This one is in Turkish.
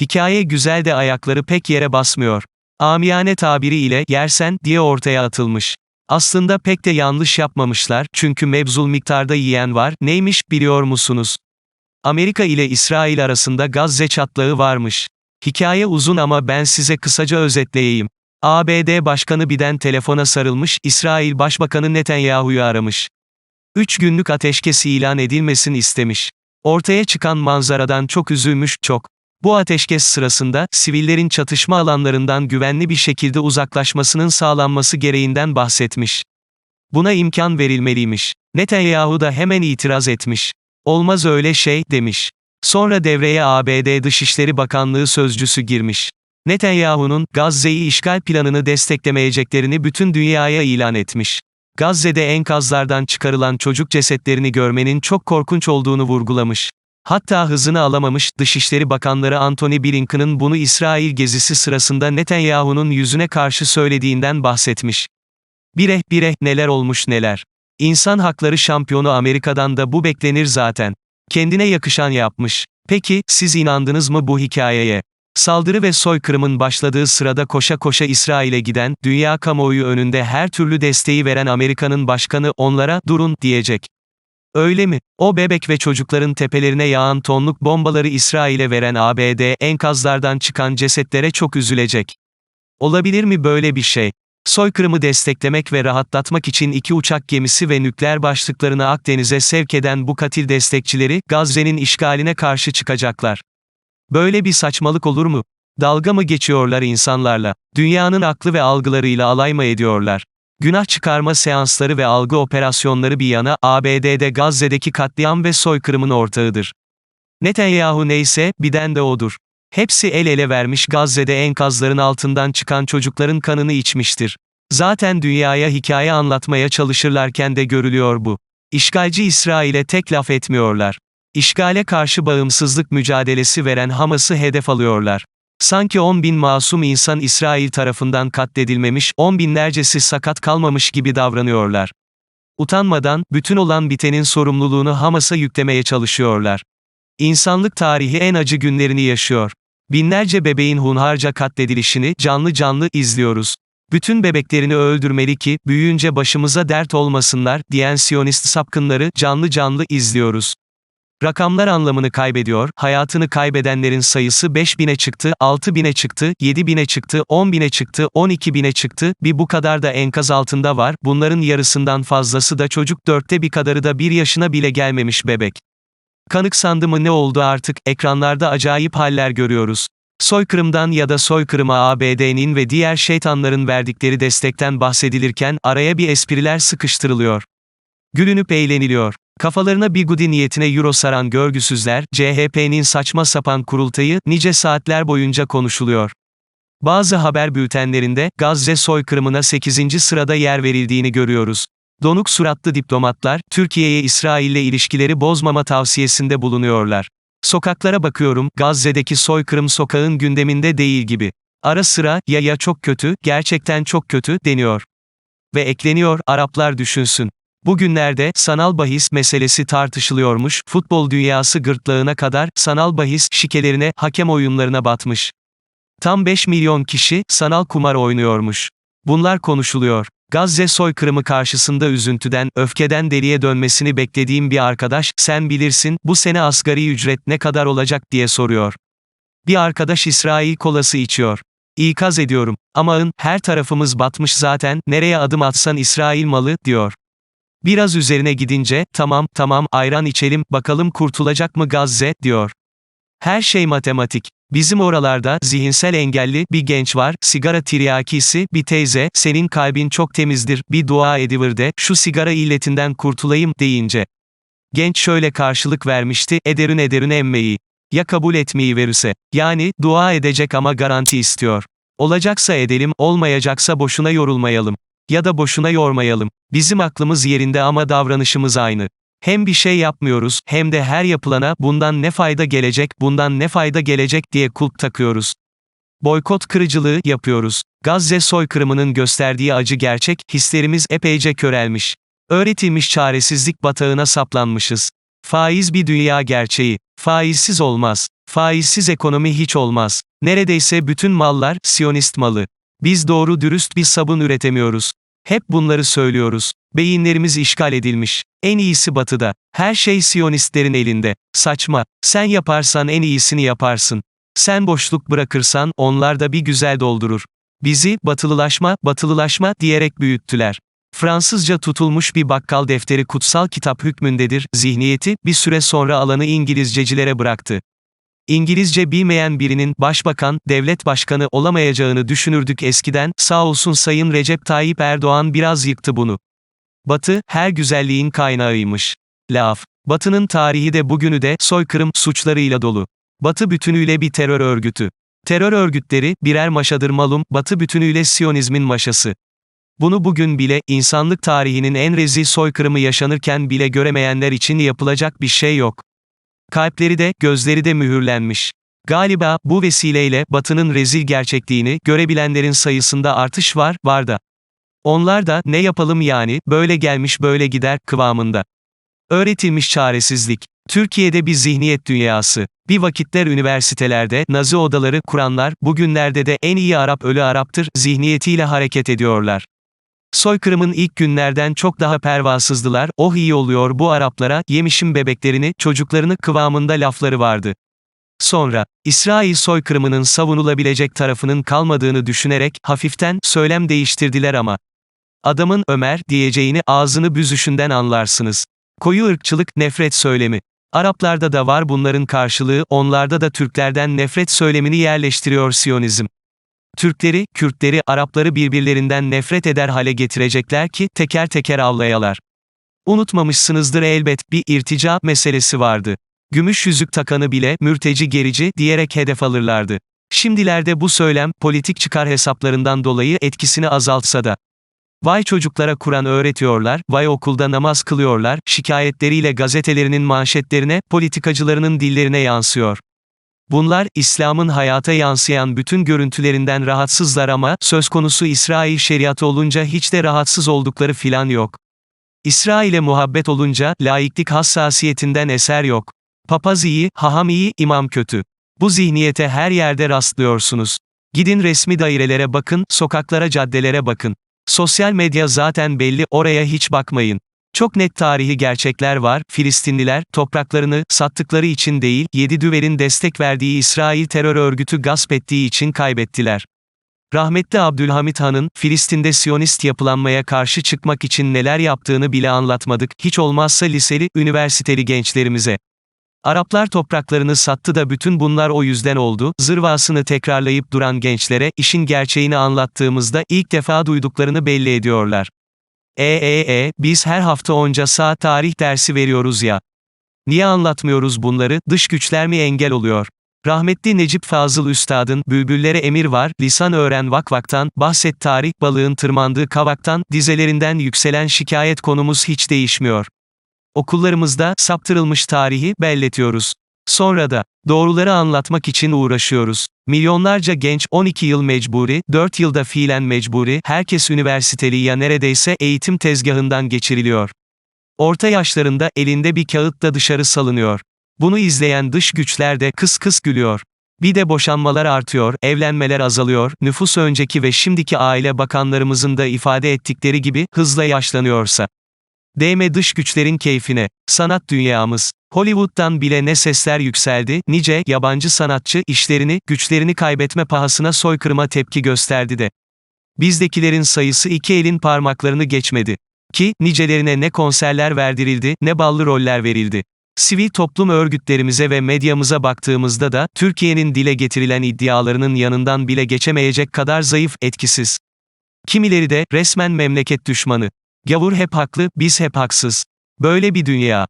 Hikaye güzel de ayakları pek yere basmıyor. Amiyane tabiri ile yersen diye ortaya atılmış. Aslında pek de yanlış yapmamışlar çünkü mevzul miktarda yiyen var, neymiş biliyor musunuz? Amerika ile İsrail arasında Gazze çatlağı varmış. Hikaye uzun ama ben size kısaca özetleyeyim. ABD Başkanı Biden telefona sarılmış, İsrail Başbakanı Netanyahu'yu aramış. Üç günlük ateşkes ilan edilmesin istemiş. Ortaya çıkan manzaradan çok üzülmüş, çok. Bu ateşkes sırasında, sivillerin çatışma alanlarından güvenli bir şekilde uzaklaşmasının sağlanması gereğinden bahsetmiş. Buna imkan verilmeliymiş. Netanyahu da hemen itiraz etmiş. Olmaz öyle şey, demiş. Sonra devreye ABD Dışişleri Bakanlığı sözcüsü girmiş. Netanyahu'nun, Gazze'yi işgal planını desteklemeyeceklerini bütün dünyaya ilan etmiş. Gazze'de enkazlardan çıkarılan çocuk cesetlerini görmenin çok korkunç olduğunu vurgulamış. Hatta hızını alamamış, Dışişleri Bakanları Antony Blinken'ın bunu İsrail gezisi sırasında Netanyahu'nun yüzüne karşı söylediğinden bahsetmiş. Bire, bire, neler olmuş neler. İnsan hakları şampiyonu Amerika'dan da bu beklenir zaten. Kendine yakışan yapmış. Peki, siz inandınız mı bu hikayeye? Saldırı ve soykırımın başladığı sırada koşa koşa İsrail'e giden, dünya kamuoyu önünde her türlü desteği veren Amerika'nın başkanı, onlara, durun, diyecek. Öyle mi? O bebek ve çocukların tepelerine yağan tonluk bombaları İsrail'e veren ABD, enkazlardan çıkan cesetlere çok üzülecek. Olabilir mi böyle bir şey? Soykırımı desteklemek ve rahatlatmak için iki uçak gemisi ve nükleer başlıklarını Akdeniz'e sevk eden bu katil destekçileri, Gazze'nin işgaline karşı çıkacaklar. Böyle bir saçmalık olur mu? Dalga mı geçiyorlar insanlarla? Dünyanın aklı ve algılarıyla alay mı ediyorlar? Günah çıkarma seansları ve algı operasyonları bir yana, ABD'de Gazze'deki katliam ve soykırımın ortağıdır. Netanyahu neyse, Biden de odur. Hepsi el ele vermiş Gazze'de enkazların altından çıkan çocukların kanını içmiştir. Zaten dünyaya hikaye anlatmaya çalışırlarken de görülüyor bu. İşgalci İsrail'e tek laf etmiyorlar. İşgale karşı bağımsızlık mücadelesi veren Hamas'ı hedef alıyorlar. Sanki 10 bin masum insan İsrail tarafından katledilmemiş, 10 binlercesi sakat kalmamış gibi davranıyorlar. Utanmadan, bütün olan bitenin sorumluluğunu Hamas'a yüklemeye çalışıyorlar. İnsanlık tarihi en acı günlerini yaşıyor. Binlerce bebeğin hunharca katledilişini canlı canlı izliyoruz. Bütün bebeklerini öldürmeli ki, büyüyünce başımıza dert olmasınlar, diyen Siyonist sapkınları canlı canlı izliyoruz. Rakamlar anlamını kaybediyor, hayatını kaybedenlerin sayısı 5000'e çıktı, 6000'e çıktı, 7000'e çıktı, 10.000'e çıktı, 12.000'e çıktı, bir bu kadar da enkaz altında var, bunların yarısından fazlası da çocuk, dörtte bir kadarı da bir yaşına bile gelmemiş bebek. Kanıksandı mı ne oldu artık, ekranlarda acayip haller görüyoruz. Soykırımdan ya da soykırıma ABD'nin ve diğer şeytanların verdikleri destekten bahsedilirken, araya bir espriler sıkıştırılıyor. Gülünüp eğleniliyor. Kafalarına bigudi niyetine euro saran görgüsüzler, CHP'nin saçma sapan kurultayı, nice saatler boyunca konuşuluyor. Bazı haber bültenlerinde, Gazze soykırımına 8. sırada yer verildiğini görüyoruz. Donuk suratlı diplomatlar, Türkiye'ye İsrail'le ilişkileri bozmama tavsiyesinde bulunuyorlar. Sokaklara bakıyorum, Gazze'deki soykırım sokağın gündeminde değil gibi. Ara sıra, ya ya çok kötü, gerçekten çok kötü, deniyor. Ve ekleniyor, Araplar düşünsün. Bugünlerde, sanal bahis meselesi tartışılıyormuş, futbol dünyası gırtlağına kadar, sanal bahis, şikelerine, hakem oyunlarına batmış. Tam 5 milyon kişi, sanal kumar oynuyormuş. Bunlar konuşuluyor. Gazze soykırımı karşısında üzüntüden, öfkeden deliye dönmesini beklediğim bir arkadaş, sen bilirsin, bu sene asgari ücret ne kadar olacak diye soruyor. Bir arkadaş İsrail kolası içiyor. İkaz ediyorum. Aman, her tarafımız batmış zaten, nereye adım atsan İsrail malı, diyor. Biraz üzerine gidince, tamam, tamam, ayran içelim, bakalım kurtulacak mı Gazze, diyor. Her şey matematik. Bizim oralarda, zihinsel engelli, bir genç var, sigara tiryakisi, bir teyze, senin kalbin çok temizdir, bir dua ediver de, şu sigara illetinden kurtulayım, deyince. Genç şöyle karşılık vermişti, ederün ederün emmeyi. Ya kabul etmeyi verirse. Yani, dua edecek ama garanti istiyor. Olacaksa edelim, olmayacaksa boşuna yorulmayalım. Ya da boşuna yormayalım. Bizim aklımız yerinde ama davranışımız aynı. Hem bir şey yapmıyoruz, hem de her yapılana, bundan ne fayda gelecek, bundan ne fayda gelecek diye kulp takıyoruz. Boykot kırıcılığı yapıyoruz. Gazze soykırımının gösterdiği acı gerçek, hislerimiz epeyce körelmiş. Öğretilmiş çaresizlik batağına saplanmışız. Faiz bir dünya gerçeği. Faizsiz olmaz. Faizsiz ekonomi hiç olmaz. Neredeyse bütün mallar, Siyonist malı. Biz doğru dürüst bir sabun üretemiyoruz. Hep bunları söylüyoruz. Beyinlerimiz işgal edilmiş. En iyisi batıda. Her şey Siyonistlerin elinde. Saçma. Sen yaparsan en iyisini yaparsın. Sen boşluk bırakırsan, onlar da bir güzel doldurur. Bizi, batılılaşma, batılılaşma, diyerek büyüttüler. Fransızca tutulmuş bir bakkal defteri kutsal kitap hükmündedir, zihniyeti, bir süre sonra alanı İngilizcecilere bıraktı. İngilizce bilmeyen birinin, başbakan, devlet başkanı olamayacağını düşünürdük eskiden, sağ olsun Sayın Recep Tayyip Erdoğan biraz yıktı bunu. Batı, her güzelliğin kaynağıymış. Laf. Batı'nın tarihi de bugünü de, soykırım, suçlarıyla dolu. Batı bütünüyle bir terör örgütü. Terör örgütleri, birer maşadır malum, Batı bütünüyle Siyonizmin maşası. Bunu bugün bile, insanlık tarihinin en rezil soykırımı yaşanırken bile göremeyenler için yapılacak bir şey yok. Kalpleri de, gözleri de mühürlenmiş. Galiba, bu vesileyle, Batı'nın rezil gerçekliğini, görebilenlerin sayısında artış var, var da. Onlar da, ne yapalım yani, böyle gelmiş böyle gider, kıvamında. Öğretilmiş çaresizlik. Türkiye'de bir zihniyet dünyası. Bir vakitler üniversitelerde, nazi odaları kuranlar, bugünlerde de en iyi Arap ölü Arap'tır, zihniyetiyle hareket ediyorlar. Soykırımın ilk günlerden çok daha pervasızdılar, oh iyi oluyor bu Araplara, yemişim bebeklerini, çocuklarını kıvamında lafları vardı. Sonra, İsrail soykırımının savunulabilecek tarafının kalmadığını düşünerek, hafiften, söylem değiştirdiler ama. Adamın, Ömer, diyeceğini, ağzını büzüşünden anlarsınız. Koyu ırkçılık, nefret söylemi. Araplarda da var bunların karşılığı, onlarda da Türklerden nefret söylemini yerleştiriyor Siyonizm. Türkleri, Kürtleri, Arapları birbirlerinden nefret eder hale getirecekler ki, teker teker avlayalar. Unutmamışsınızdır elbet, bir irtica meselesi vardı. Gümüş yüzük takanı bile, mürteci gerici, diyerek hedef alırlardı. Şimdilerde bu söylem, politik çıkar hesaplarından dolayı etkisini azaltsa da. Vay çocuklara Kur'an öğretiyorlar, vay okulda namaz kılıyorlar, şikayetleriyle gazetelerinin manşetlerine, politikacılarının dillerine yansıyor. Bunlar, İslam'ın hayata yansıyan bütün görüntülerinden rahatsızlar ama, söz konusu İsrail şeriatı olunca hiç de rahatsız oldukları filan yok. İsrail'e muhabbet olunca, laiklik hassasiyetinden eser yok. Papaz iyi, haham iyi, imam kötü. Bu zihniyete her yerde rastlıyorsunuz. Gidin resmi dairelere bakın, sokaklara caddelere bakın. Sosyal medya zaten belli, oraya hiç bakmayın. Çok net tarihi gerçekler var, Filistinliler, topraklarını, sattıkları için değil, yedi düverin destek verdiği İsrail terör örgütü gasp ettiği için kaybettiler. Rahmetli Abdülhamit Han'ın, Filistin'de Siyonist yapılanmaya karşı çıkmak için neler yaptığını bile anlatmadık, hiç olmazsa liseli, üniversiteli gençlerimize. Araplar topraklarını sattı da bütün bunlar o yüzden oldu, zırvasını tekrarlayıp duran gençlere, işin gerçeğini anlattığımızda, ilk defa duyduklarını belli ediyorlar. E e e, biz her hafta onca saat tarih dersi veriyoruz ya. Niye anlatmıyoruz bunları, dış güçler mi engel oluyor? Rahmetli Necip Fazıl Üstad'ın, Bülbüllere Emir Var, Lisan Öğren Vakvak'tan, bahset tarih, balığın tırmandığı kavaktan, dizelerinden yükselen şikayet konumuz hiç değişmiyor. Okullarımızda, saptırılmış tarihi, belletiyoruz. Sonra da, doğruları anlatmak için uğraşıyoruz. Milyonlarca genç, 12 yıl mecburi, 4 yılda fiilen mecburi, herkes üniversiteli ya neredeyse eğitim tezgahından geçiriliyor. Orta yaşlarında, elinde bir kağıtla dışarı salınıyor. Bunu izleyen dış güçler de kıs kıs gülüyor. Bir de boşanmalar artıyor, evlenmeler azalıyor, nüfus önceki ve şimdiki aile bakanlarımızın da ifade ettikleri gibi, hızla yaşlanıyorsa. Değme dış güçlerin keyfine. Sanat dünyamız. Hollywood'dan bile ne sesler yükseldi, nice, yabancı sanatçı, işlerini, güçlerini kaybetme pahasına soykırıma tepki gösterdi de. Bizdekilerin sayısı iki elin parmaklarını geçmedi. Ki, nicelerine ne konserler verdirildi, ne ballı roller verildi. Sivil toplum örgütlerimize ve medyamıza baktığımızda da, Türkiye'nin dile getirilen iddialarının yanından bile geçemeyecek kadar zayıf, etkisiz. Kimileri de, resmen memleket düşmanı. Gavur hep haklı, biz hep haksız. Böyle bir dünya.